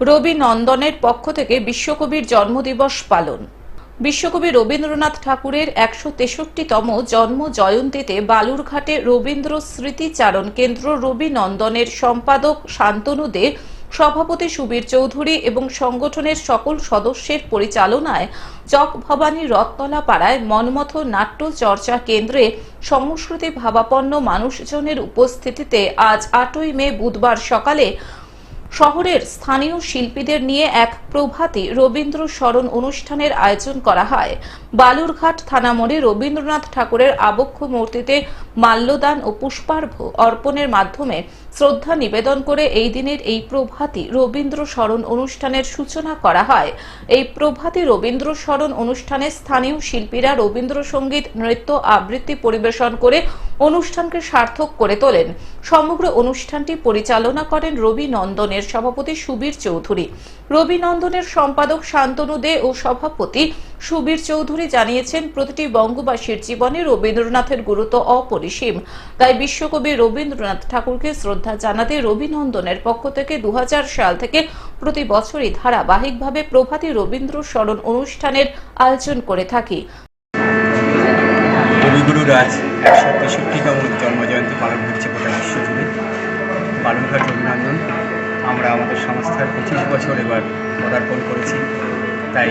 রবি নন্দনের পক্ষ থেকে বিশ্বকবির জন্মদিবস পালন। বিশ্বকবি রবীন্দ্রনাথ ঠাকুরের একশো তেষট্টিতম জন্ম জয়ন্তীতে বালুরঘাটে রবীন্দ্র স্মৃতিচারণ কেন্দ্র রবি নন্দনের সম্পাদক শান্তনু দে, সভাপতি সুবীর চৌধুরী এবং সংগঠনের সকল সদস্যের পরিচালনায় চক ভবানী রথতলা পাড়ায় মনমথ নাট্য চর্চা কেন্দ্রে সংস্কৃতি ভাবাপন্ন মানুষজনের উপস্থিতিতে আজ আটই মে বুধবার সকালে শহরের স্থানীয় শিল্পীদের নিয়ে এক প্রভাতী রবীন্দ্র স্মরণ অনুষ্ঠানের আয়োজন করা হয়। বালুরঘাট থানা মোড়ে রবীন্দ্রনাথ ঠাকুরের আবক্ষ মূর্তিতে মাল্যদান ও পুষ্পার্ঘ অর্পণের মাধ্যমে শ্রদ্ধা নিবেদন করে এই দিনের এই প্রভাতী রবীন্দ্র স্মরণ অনুষ্ঠানের সূচনা করা হয়। এই প্রভাতী রবীন্দ্র স্মরণ অনুষ্ঠানে স্থানীয় শিল্পীরা রবীন্দ্রসঙ্গীত, নৃত্য, আবৃত্তি পরিবেশন করে অনুষ্ঠানকে সার্থক করে তোলেন। সমগ্র অনুষ্ঠানটি পরিচালনা করেন রবি নন্দনের সভাপতি সুবীর চৌধুরী। রবি নন্দনের সম্পাদক শান্তনু দে ও সভাপতি সুবীর চৌধুরী জানিয়েছেন, প্রতিটি বঙ্গবাসীর জীবনে রবীন্দ্রনাথের গুরুত্ব অপরিসীম। তাই বিশ্বকবি রবীন্দ্রনাথ ঠাকুরকে শ্রদ্ধা জানাতে রবিনন্দনের পক্ষ থেকে দু সাল থেকে প্রতি বছরই ধারাবাহিকভাবে প্রভাতী রবীন্দ্র স্মরণ অনুষ্ঠানের আয়োজন করে থাকি। জন্মজয়ন্তী পালন করছে গোটা বালুরঘাট অভিনন্দন। আমরা আমাদের সংস্থার পঁচিশ বছর এবার পদার্পণ করেছি। তাই